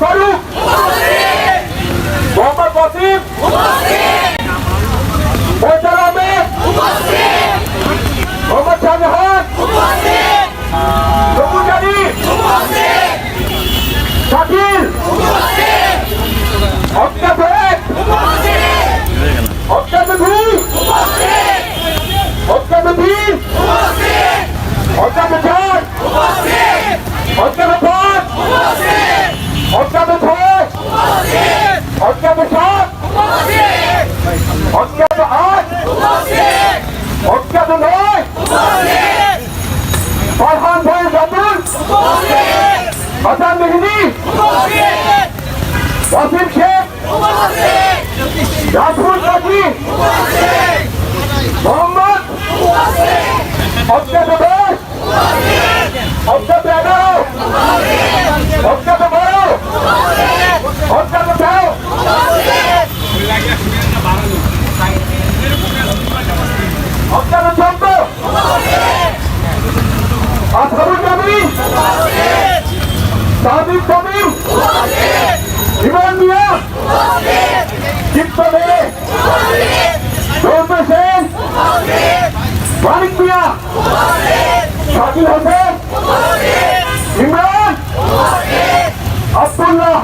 ফারুক মোহাম্মদ ওয়াসিম ফয়সাল আহমেদ মোহাম্মদ শাহজাহান সবুজ আলী শাকিল অজ্ঞাত অজ্ঞাত দুই অজ্ঞাত তিন অজ্ঞাত চার অজ্ঞাত পাঁচ অজ্ঞাত ছয় অজ্ঞাত সাত অজ্ঞাত আট অজ্ঞাত নয় ফারহান ভাই রাতুল হাসান মেহেদি ওয়াসিম শেখ রাজপুর কাজী মোহাম্মদ অজ্ঞাত দশ অজ্ঞাত এগারো অজ্ঞাত সাদিক কবির ইমান মিয়া চিত্ত চৌদ্দ সেন মানিক মিয়া শাকিল হোসেন ইমরান আব্দুল্লাহ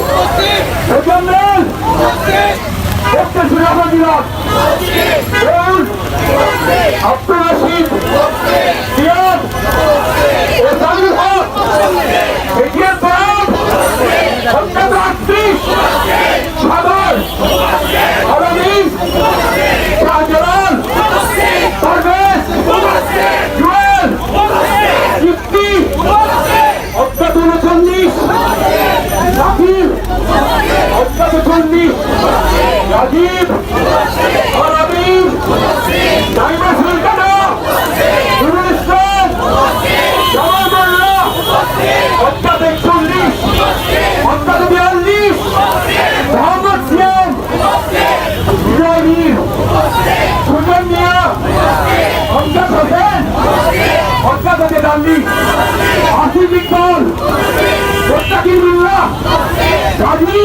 সাঁত্রিশ সুজন্দ্রেল ডক্টর সুরাহমান চল্লিশ রাজীব আলামিন নাইমা সুলতানা নুরুল ইসলাম জামাল মোল্লা অজ্ঞাত একচল্লিশ অজ্ঞাত বিয়াল্লিশ। মোহাম্মদ সিয়াম। ইব্রাহিম সুজন সাকিবুল্লাহ সাধু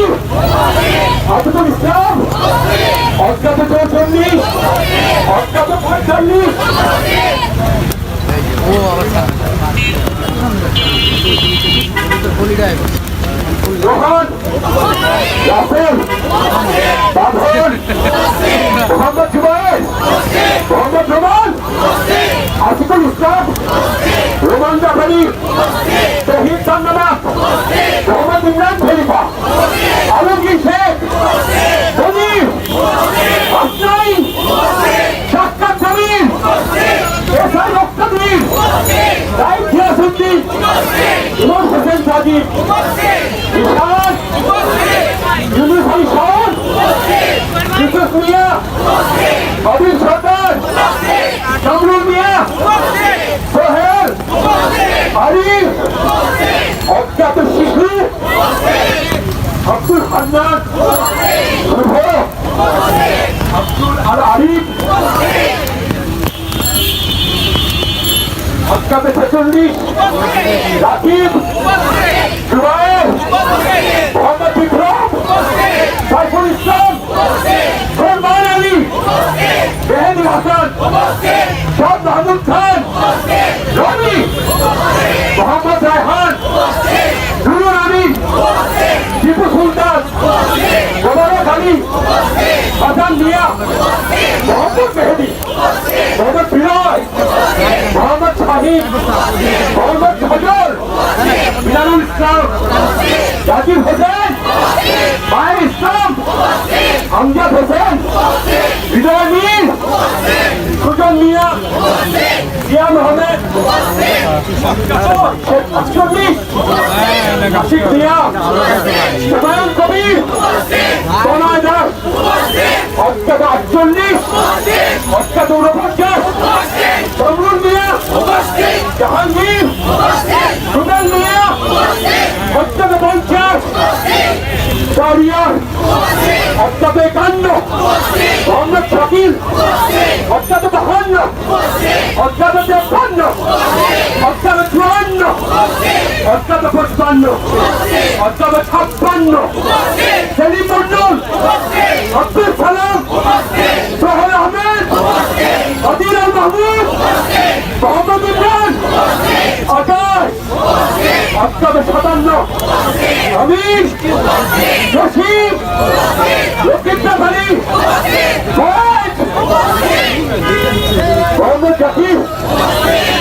আব্দুল ইসলাম অজ্ঞাত ও আবার হলিডে রোহান রাসেল বাঁধন মোহাম্মদ জুবাইর মোহাম্মদ রোমান আসিফুল ইসলাম রোমান জাফারি শহীদ আসনাই সাক্ষাৎ জামিন এসআই রক্তবীর রাইট গিয়াসুদ্দিন ইমন হোসেন সাজিদ ইরশাদ ইউনুস আলী শাহ ইউসুফ মিয়া আবির সরকার কামরুল মিয়া সোহেল আরিফ অজ্ঞাত শিশু আব্দুল হান্নান আব্দুল আল আরিফ অজ্ঞাত ছেচল্লিশ রাকিব। খান রবি মোহাম্মদ রায়হান নুরুল আমিন টিপু সুলতান মোবারক আলী হাসান মিয়া মোহাম্মদ মেহেদি মোহাম্মদ বিনয় মোহাম্মদ শাহিদ মোহাম্মদ ফজল বিলালুল ইসলাম, জাকির হোসেন, মায়ের ইসলাম, আমজাদ হোসেন, বিজয় মির সুজন মিয়া জিয়া মোহাম্মদ শেখ আশরফি আশিক মিয়া হুমায়ুন কবির প্রণয় দাস অজ্ঞাত আটচল্লিশ অজ্ঞাত ঊনপঞ্চাশ তমরুল মিয়া জাহাঙ্গীর সুদান মিয়া অজ্ঞাত পঞ্চাশ দারিয়ার অজ্ঞাত একান্ন মোহাম্মদ শাকিল অজ্ঞাত বাহান্ন অজ্ঞাত তেপ্পান্ন অজ্ঞাত চুয়ান্ন অজ্ঞাত পঞ্চান্ন অজ্ঞাত ছাপ্পান্ন সেলিম মন্ডল আব্দুল সালাম সোহেল আহমেদ মাহমুদ মোহাম্মদ ইমরান আকাশ অজ্ঞাত সাতান্ন আমির জসিম লক্ষ্মীপ্রাস আলী মোহাম্মদ জাকির,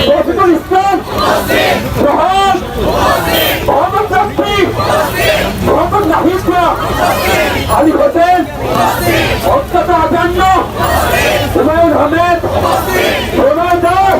রফিকুল ইসলাম সোহান মোহাম্মদ রাফি মোহাম্মদ নাহিদ আলী হোসেন অজ্ঞাত আটান্ন হুমায়ুন আহমেদ প্রণয় দাস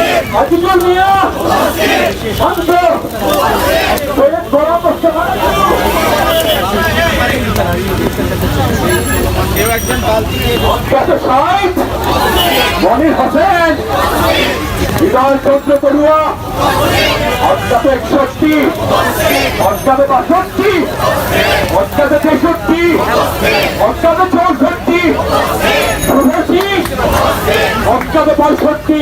আজিজুল মিয়া শান্ত সৈয়দ গোলাম মোস্তফা মনির হোসেন হৃদয় চন্দ্র বড়ুয়া অজ্ঞাত একষট্টি অজ্ঞাত বাষট্টি অজ্ঞাত তেষট্টি অজ্ঞাত চৌষট্টি অজ্ঞাত পঁয়ষট্টি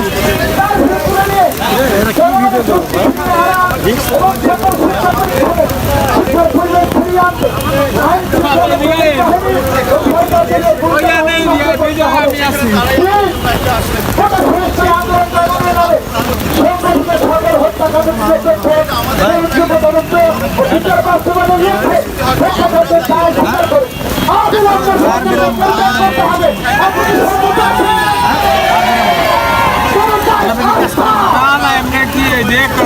দেখ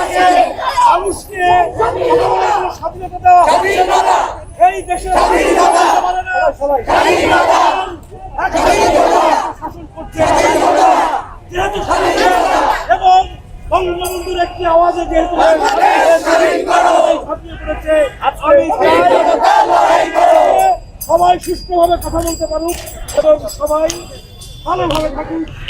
মানুষকে স্বাধীনতা। এই মানে সবাই শাসন করছে যেহেতু এবং বঙ্গবন্ধুর একটি আওয়াজে যেহেতু সবাই সুষ্ঠুভাবে কথা বলতে পারুক এবং সবাই ভালোভাবে থাকুক।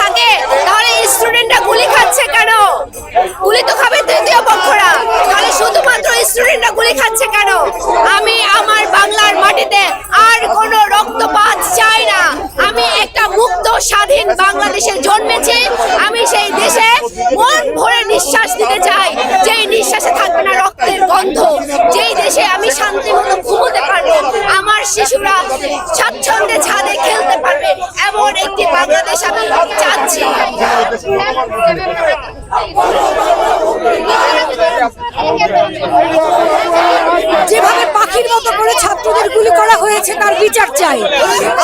থাকে, তাহলে স্টুডেন্টরা গুলি খাচ্ছে কেন? গুলি তো খাবে তৃতীয় পক্ষরা। তাহলে শুধুমাত্র স্টুডেন্টরা গুলি খাচ্ছে কেন? আমি আমার বাংলার মাটিতে আর কোনো রক্তপাত চাই না। আমি একটা মুক্ত, স্বাধীন বাংলাদেশে জন্মেছি। আমি সেই দেশে মন ভরে নিঃশ্বাস দিতে চাই। যেই নিঃশ্বাসে থাকবে না রক্তের গন্ধ। যেই দেশে আমি শান্তি মতো ঘুমোতে পারব। আমার শিশুরা স্বাচ্ছন্দ্যে বাংলাদেশ আমি চাচ্ছি। যেভাবে পাখির মতো করে ছাত্রদের গুলি করা হয়েছে তার বিচার চাই।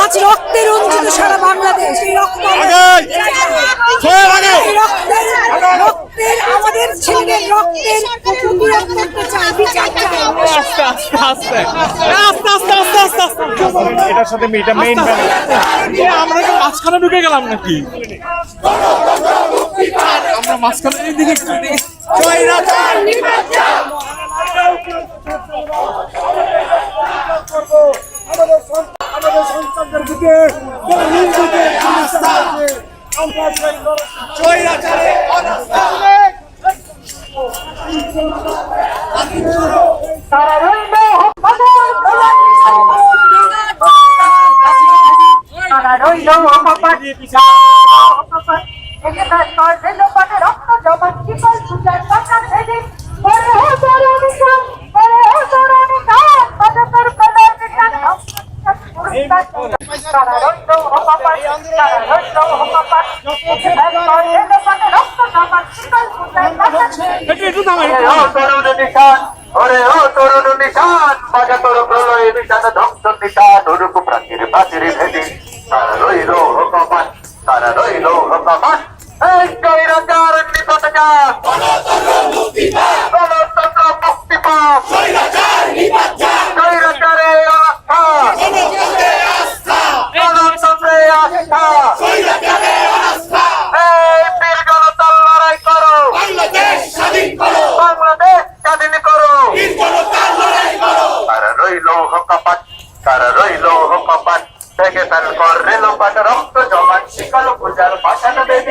আজ রক্তে রঞ্জিত সারা বাংলাদেশ। রক্ত রক্তের রক্তের আমাদের ছেলেদের রক্তের আস্তে আস্তে আস্তে আস্তে আস্তে আস্তে আস্তে আস্তে এটার সাথে এটা মেইন আমরা কি মাঝখানে ঢুকে গেলাম নাকি আমরা মাঝখানে এইদিকে আমাদের সন্তান- আমাদের সন্তানদের দিকে। আমরা সেই লড়াই- তারা রইল তারা রইল রক্ত জমান শিকল পূজার কথা ভেবে পরে হো তোর অনুসরণ পরে হো তোর অনুসরণ পদ তোর কদর নিশান তারা রইল ও পাপা তারা রইল ও পাপা রক্ত জমান শিকল পূজার কথা ভেবে নিশান ওরে ও তরুণ নিশান বাজা তোর প্রলয় নিশান ধ্বংস নিশান ওরূপ প্রাচীর প্রাচীর ভেদে। তারা রইল কপাট তারা রইল কপাট এই কৈরাচার নিকট যা। মুক্তি আস্থা গণতন্ত্রে আস্থা এই বীর জনতা কপাট তারা রইল কপাট করে রক্ত জমা শিকাল পূজার পাশান দেবী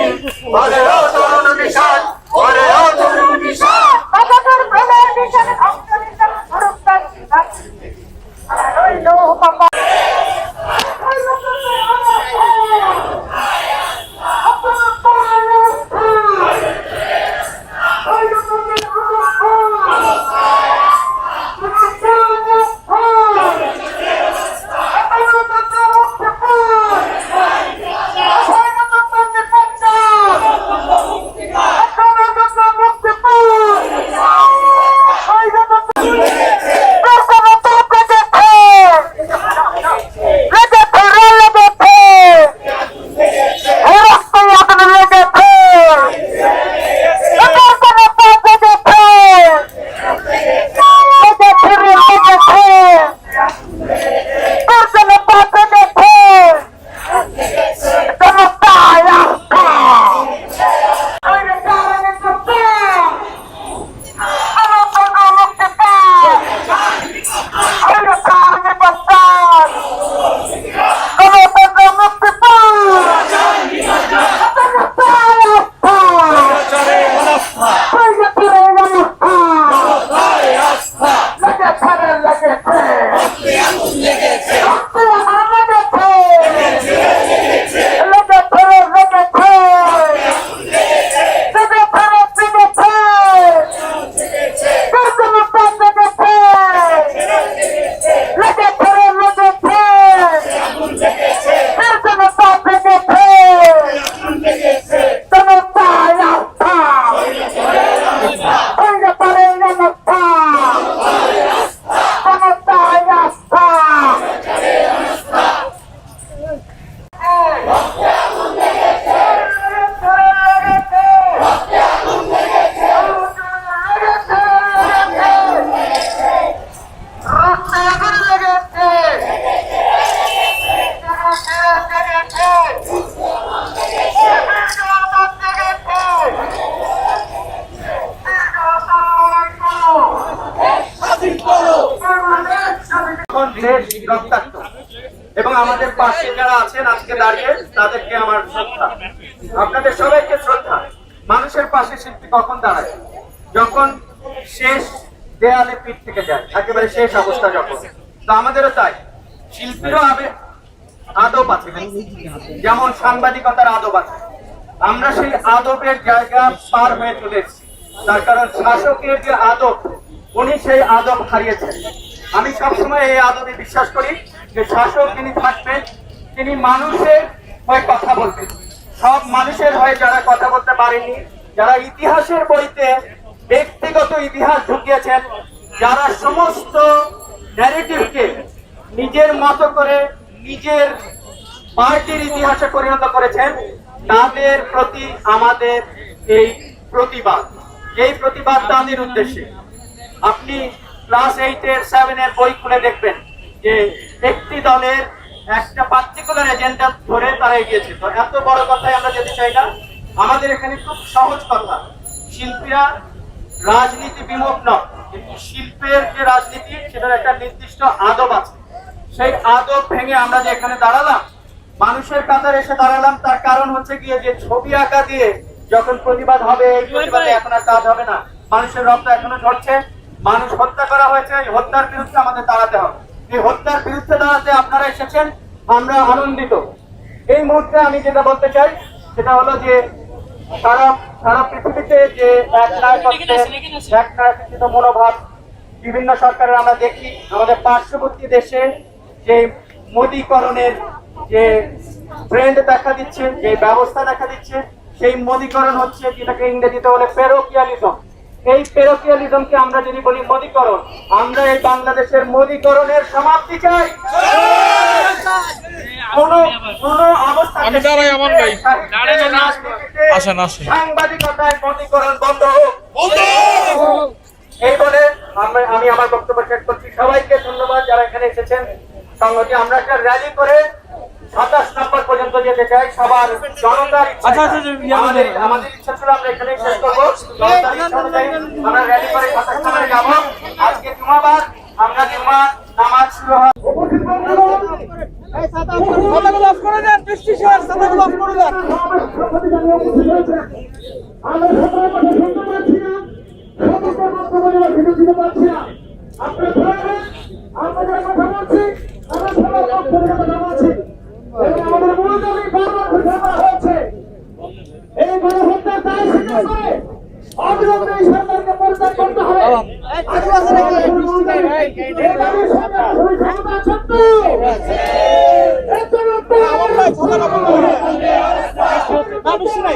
দেয়ালে পিঠ থেকে যায়, একেবারে শেষ অবস্থা যখন। তো আমাদেরও তাই। শিল্পীরও আবে আদব আছে। যেমন সাংবাদিকতার আদব আছে। আমরা সেই আদবের জায়গা পার হয়ে চলে এসেছি। তার কারণ শাসকের যে আদব, উনি সেই আদব হারিয়েছেন। আমি সবসময় এই আদবে বিশ্বাস করি যে শাসক যিনি থাকবেন, তিনি মানুষের হয়ে কথা বলবেন। সব মানুষের হয়ে যারা কথা বলতে পারেনি যারা ইতিহাসের বইতে ব্যক্তিগত ইতিহাস ঢুকিয়েছেন যারা সমস্ত ন্যারেটিভকে নিজের মতো করে নিজের পার্টির ইতিহাসে পরিণত করেছেন, তাদের প্রতি আমাদের এই প্রতিবাদ। এই প্রতিবাদ তাদের উদ্দেশ্যে আপনি ক্লাস এইটের সেভেনের বই খুলে দেখবেন যে একটি দলের একটা পার্টিকুলার এজেন্ডা ধরে তারা এগিয়েছে। তো এত বড় কথাই আমরা যেতে চাই না। আমাদের এখানে খুব সহজ কথা। শিল্পীরা রাজনীতি বিমুখ নয় কিন্তু শিল্পের যে রাজনীতি সেটার একটা নির্দিষ্ট আদব আছে। সেই আদব ভেঙে আমরা যে এখানে দাঁড়ালাম মানুষের কাতারে এসে দাঁড়ালাম তার কারণ হচ্ছে গিয়ে যে ছবি আঁকা দিয়ে যখন প্রতিবাদ হবে এই প্রতিবাদে এখন আর কাজ হবে না। মানুষের রক্ত এখনও ঝরছে মানুষ হত্যা করা হয়েছে এই হত্যার বিরুদ্ধে আমাদের দাঁড়াতে হবে। এই হত্যার বিরুদ্ধে দাঁড়াতে আপনারা এসেছেন আমরা আনন্দিত। এই মুহূর্তে আমি যেটা বলতে চাই সেটা হলো যে সারা সারা পৃথিবীতে যে এক নায়কত্বের নায়কত্ব মনোভাব। বিভিন্ন সরকারের আমরা দেখি আমাদের পার্শ্ববর্তী দেশে যে মোদীকরণের যে ট্রেন্ড দেখা দিচ্ছে যে ব্যবস্থা দেখা দিচ্ছে সেই মোদীকরণ হচ্ছে যেটাকে ইংরেজিতে বলে পেরোকিয়ালিজম এই পেরোকিয়ালিজমকে আমরা যদি বলি মোদীকরণ আমরা এই বাংলাদেশের মোদীকরণের সমাপ্তি চাই। কোন কোন অবস্থা আসেন, আসেন। সাংবাদিকতায় মোদীকরণ বন্ধ হোক। এই বলে আমি আমার বক্তব্য শেষ করছি। সবাইকে ধন্যবাদ যারা এখানে এসেছেন। সঙ্গে আমরা একটা র্যালি করে সাতাশ নম্বর পর্যন্ত যেতে চাই। সবার জনতার আচ্ছা, আচ্ছা, আচ্ছা, আমাদের আমাদের ইচ্ছা ছিল আমরা এখানে শেষ করব। জনতার ইচ্ছা অনুযায়ী আমরা র্যালি করে সাতাশ নম্বরে যাব। আজকে জুমাবার আমরা জুমা নামাজ শুরু হয় এই গণহত্যার দায় স্বীকার করে অবিলম্বে এই সরকারকে পরিত্যাগ করতে হবে এই দাবির সঙ্গে আসলে সহমত আছেন তো? এর জন্য তো না বৃষ্টি নাই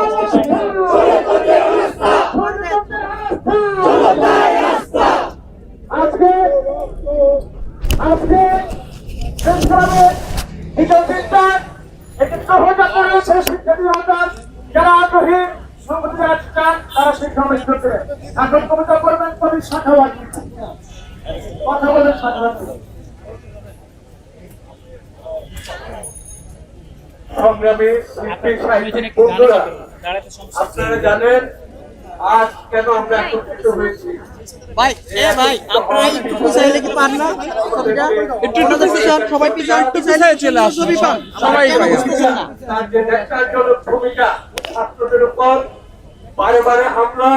বলছে আজকে আজকে সংগ্রামে বিজয় চিন্তার একটি সহযাত্রা রয়েছে শিক্ষার্থী হতার যারা আগ্রহী সংগতি যারা চান তারা শিক্ষা অনুষ্ঠিত করতে এখন কবিতা করবেন কবি শাখাওয়াত কথা বলেন শাখাওয়াত সংগ্রামী শিল্পী সাহিত্যিক বন্ধুরা আপনারা জানেন আজ কেন আমরা একত্রিত হয়েছি? ভাই এ ভাই আপনারা একটু পিছাইলে কি পান না? একটু একটু পিছান সবাই পিছান একটু পিছাই চলে আসুন সবাই তার যে ন্যাক্কারজনক ভূমিকা ছাত্রদের উপর বারে বারে হামলা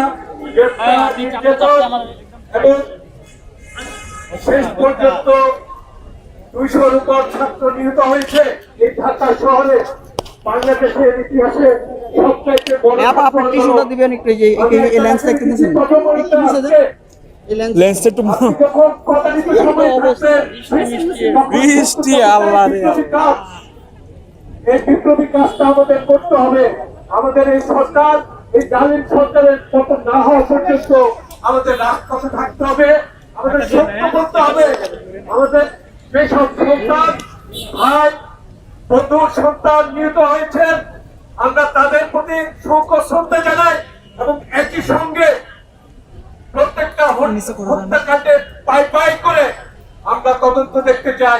গ্রেফতার, নির্যাতন এবং শেষ পর্যন্ত দুইশোর উপর ছাত্র নিহত হয়েছে এই ঢাকা শহরে। বাংলাদেশের ইতিহাসে সবচাইতে বড় আপা, টিস্যুটা দিবেন একটু, এই যে- এই- এই লেন্সটা একটু মুছে একটু মুছে লেন্সটা একটু বৃষ্টি, আল্লাহ রে। এই বিপ্লবী কাজটা আমাদের করতে হবে। আমাদের এই সরকার এই জালিম সরকারের পতন না হওয়া পর্যন্ত আমাদের রাজপথে থাকতে হবে। আমাদের সত্য করতে হবে। আমাদের যেসব সন্তান ভাই বন্ধু সন্তান নিহত হয়েছেন। আমরা তাদের প্রতি শোক ও শ্রদ্ধা জানাই এবং একই সঙ্গে প্রত্যেকটা হত্যাকাণ্ডে পাই পাই করে আমরা তদন্ত দেখতে চাই।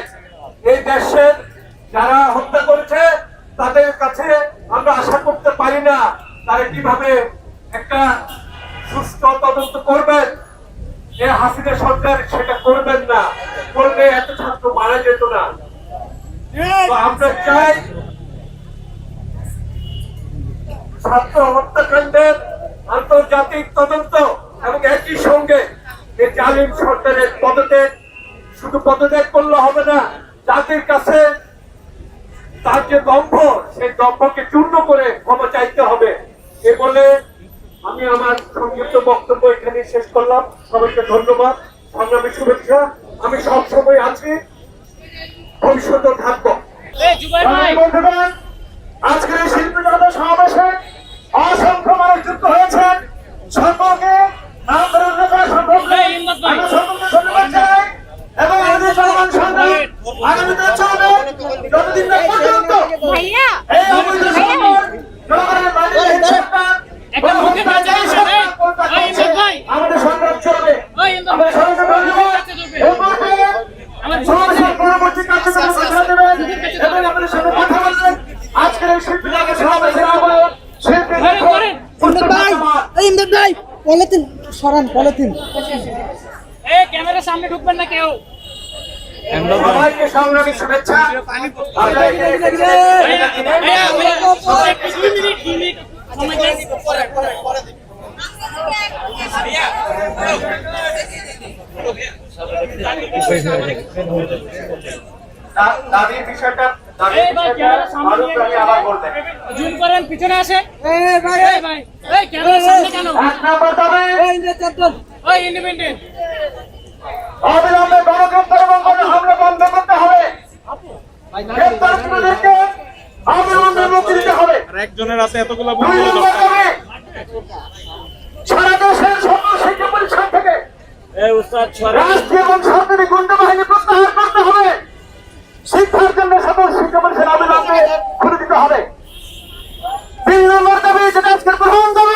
এই দেশের যারা হত্যা করেছে তাদের কাছে আমরা আশা করতে পারি না তারা কীভাবে একটা সুস্থ তদন্ত করবেন। এ হাসিনা সরকার সেটা করবেন না। করলে এত ছাত্র মারা যেত না। আমরা চাই ছাত্র হত্যাকাণ্ডের আন্তর্জাতিক তদন্ত এবং একই সঙ্গে এই জালিম সরকারের পদত্যাগ। শুধু পদত্যাগ করলে হবে না, জাতির কাছে তার যে দম্ভ, সেই দম্ভকে চূর্ণ করে ক্ষমা চাইতে হবে। এ বলে আমি আমার সংক্ষিপ্ত বক্তব্য এখানে শেষ করলাম। সবাইকে ধন্যবাদ। সংগ্রামী শুভেচ্ছা। আমি সব সময় আছি। ভবিষ্যতেও থাকব সংগ্রামী বন্ধুগণ, আজকের এই শিল্পী জনতা সমাবেশে অসংখ্য মানুষ যুক্ত হয়েছেন। সকলকে নাম ধরে উল্লেখ করা সম্ভব নয়। আমি সকলকে ধন্যবাদ জানাই এবং আমাদের চলমান সংগ্রাম আগামীতে চলবে যতদিন না পর্যন্ত। এই অবৈধ জনগণের সরকার। আমাদের সংগ্রাম চলবে। আমাদের কথা বলবেন আজকের এই শিল্পী সমাবেশের আহ্বায়ক শিল্পী ইমদাদ ভাই এই ইমদাদ ভাই পলিথিন সরান পলিথিন ক্যামেরার সামনে ঢুকবেন না কেউ সবাইকে সংগ্রামী শুভেচ্ছা দাবির বিষয়টা জুম করেন পিছনে আসে। অবিলম্বে গণতন্ত্র এবং গণহামলা বন্ধ করতে হবে। অবিলম্বে মুক্তি দিতে হবে। একজনের হাতে এতগুলো সারা দেশের সকল শিক্ষা প্রতিষ্ঠান থেকে রাষ্ট্রীয় এবং সরকারি গুন্ডা বাহিনী শিক্ষার জন্য সকল শিক্ষা প্রতিষ্ঠান অবিলম্বে খুলে দিতে হবে। তিন নম্বর দাবি, যেটা আজকের প্রধান দাবি